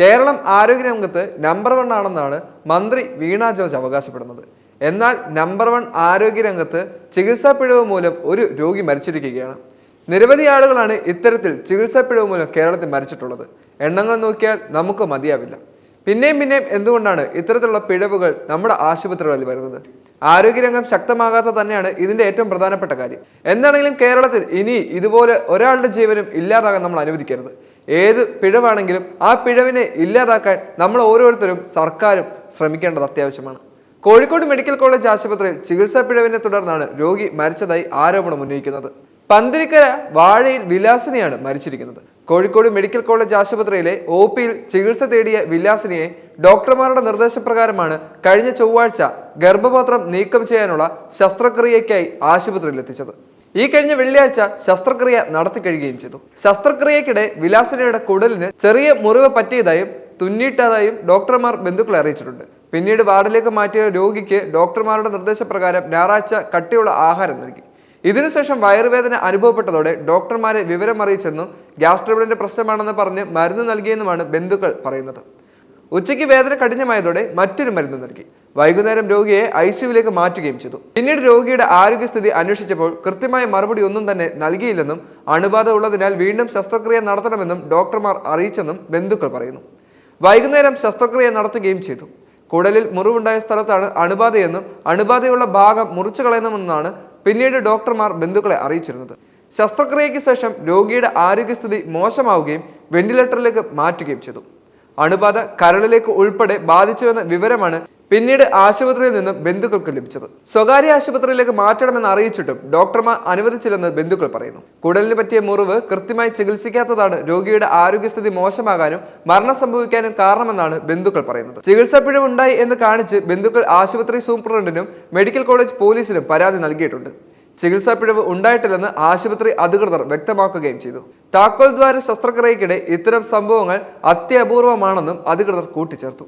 കേരളം ആരോഗ്യരംഗത്ത് number one ആണെന്നാണ് മന്ത്രി വീണ ജോർജ് അവകാശപ്പെടുന്നത്. എന്നാൽ നമ്പർ വൺ ആരോഗ്യരംഗത്ത് ചികിത്സാ പിഴവ് മൂലം ഒരു രോഗി മരിച്ചിരിക്കുകയാണ്. നിരവധി ആളുകളാണ് ഇത്തരത്തിൽ ചികിത്സാ പിഴവ് മൂലം കേരളത്തിൽ മരിച്ചിട്ടുള്ളത്. എണ്ണങ്ങൾ നോക്കിയാൽ നമുക്ക് മതിയാവില്ല. പിന്നെയും പിന്നെയും എന്തുകൊണ്ടാണ് ഇത്തരത്തിലുള്ള പിഴവുകൾ നമ്മുടെ ആശുപത്രികളിൽ വരുന്നത്? ആരോഗ്യരംഗം ശക്തമാകാത്ത തന്നെയാണ് ഇതിന്റെ ഏറ്റവും പ്രധാനപ്പെട്ട കാര്യം. എന്താണെങ്കിലും കേരളത്തിൽ ഇനി ഇതുപോലെ ഒരാളുടെ ജീവനും ഇല്ലാതാകാൻ നമ്മൾ അനുവദിക്കരുത്. ഏത് പിഴവാണെങ്കിലും ആ പിഴവിനെ ഇല്ലാതാക്കാൻ നമ്മൾ ഓരോരുത്തരും സർക്കാരും ശ്രമിക്കേണ്ടത് അത്യാവശ്യമാണ്. കോഴിക്കോട് മെഡിക്കൽ കോളേജ് ആശുപത്രിയിൽ ചികിത്സാ പിഴവിനെ തുടർന്നാണ് രോഗി മരിച്ചതായി ആരോപണം ഉന്നയിക്കുന്നത്. പന്തിരിക്കര വാഴയിൽ വിലാസിനിയാണ് മരിച്ചിരിക്കുന്നത്. കോഴിക്കോട് മെഡിക്കൽ കോളേജ് ആശുപത്രിയിലെ ഒ പിയിൽ ചികിത്സ തേടിയ വിലാസിനിയെ ഡോക്ടർമാരുടെ നിർദ്ദേശപ്രകാരമാണ് കഴിഞ്ഞ ചൊവ്വാഴ്ച ഗർഭപാത്രം നീക്കം ചെയ്യാനുള്ള ശസ്ത്രക്രിയയ്ക്കായി ആശുപത്രിയിൽ എത്തിച്ചത്. ഈ കഴിഞ്ഞ വെള്ളിയാഴ്ച ശസ്ത്രക്രിയ നടത്തി കഴിയുകയും ചെയ്തു. ശസ്ത്രക്രിയക്കിടെ വിലാസനയുടെ കുടലിന് ചെറിയ മുറിവ് പറ്റിയതായും തുന്നിയിട്ടതായും ഡോക്ടർമാർ ബന്ധുക്കളെ അറിയിച്ചിട്ടുണ്ട്. പിന്നീട് വാർഡിലേക്ക് മാറ്റിയ രോഗിക്ക് ഡോക്ടർമാരുടെ നിർദ്ദേശപ്രകാരം ഞായറാഴ്ച കട്ടിയുള്ള ആഹാരം നൽകി. ഇതിനുശേഷം വയറുവേദന അനുഭവപ്പെട്ടതോടെ ഡോക്ടർമാരെ വിവരം അറിയിച്ചെന്നും ഗ്യാസ് ട്രബിളിന്റെ പ്രശ്നമാണെന്ന് പറഞ്ഞ് മരുന്ന് നൽകിയെന്നുമാണ് ബന്ധുക്കൾ പറയുന്നത്. ഉച്ചയ്ക്ക് വേദന കഠിനമായതോടെ മറ്റൊരു മരുന്ന് നൽകി. വൈകുന്നേരം രോഗിയെ ഐ സിയുവിലേക്ക് മാറ്റുകയും ചെയ്തു. പിന്നീട് രോഗിയുടെ ആരോഗ്യസ്ഥിതി അന്വേഷിച്ചപ്പോൾ കൃത്യമായ മറുപടി ഒന്നും തന്നെ നൽകിയില്ലെന്നും അണുബാധ ഉള്ളതിനാൽ വീണ്ടും ശസ്ത്രക്രിയ നടത്തണമെന്നും ഡോക്ടർമാർ അറിയിച്ചെന്നും ബന്ധുക്കൾ പറയുന്നു. വൈകുന്നേരം ശസ്ത്രക്രിയ നടത്തുകയും ചെയ്തു. കുടലിൽ മുറിവുണ്ടായ സ്ഥലത്താണ് അണുബാധയെന്നും അണുബാധയുള്ള ഭാഗം മുറിച്ചു കളയണമെന്നാണ് പിന്നീട് ഡോക്ടർമാർ ബന്ധുക്കളെ അറിയിച്ചിരുന്നത്. ശസ്ത്രക്രിയയ്ക്ക് ശേഷം രോഗിയുടെ ആരോഗ്യസ്ഥിതി മോശമാവുകയും വെന്റിലേറ്ററിലേക്ക് മാറ്റുകയും ചെയ്തു. അണുബാധ കരളിലേക്ക് ഉൾപ്പെടെ ബാധിച്ചുവെന്ന വിവരമാണ് പിന്നീട് ആശുപത്രിയിൽ നിന്നും ബന്ധുക്കൾക്ക് ലഭിച്ചത്. സ്വകാര്യ ആശുപത്രിയിലേക്ക് മാറ്റണമെന്ന് അറിയിച്ചിട്ടും ഡോക്ടർമാർ അനുവദിച്ചില്ലെന്ന് ബന്ധുക്കൾ പറയുന്നു. കുടലിന് പറ്റിയ മുറിവ് കൃത്യമായി ചികിത്സിക്കാത്തതാണ് രോഗിയുടെ ആരോഗ്യസ്ഥിതി മോശമാകാനും മരണം സംഭവിക്കാനും കാരണമെന്നാണ് ബന്ധുക്കൾ പറയുന്നത്. ചികിത്സാ പിഴവുണ്ടായി എന്ന് കാണിച്ച് ബന്ധുക്കൾ ആശുപത്രി സൂപ്രണ്ടിനും മെഡിക്കൽ കോളേജ് പോലീസിനും പരാതി നൽകിയിട്ടുണ്ട്. ചികിത്സാ പിഴവ് ഉണ്ടായിട്ടില്ലെന്ന് ആശുപത്രി അധികൃതർ വ്യക്തമാക്കുകയും ചെയ്തു. താക്കോൽ ദ്വാര ശസ്ത്രക്രിയയ്ക്കിടെ ഇത്തരം സംഭവങ്ങൾ അത്യപൂർവമാണെന്നും അധികൃതർ കൂട്ടിച്ചേർത്തു.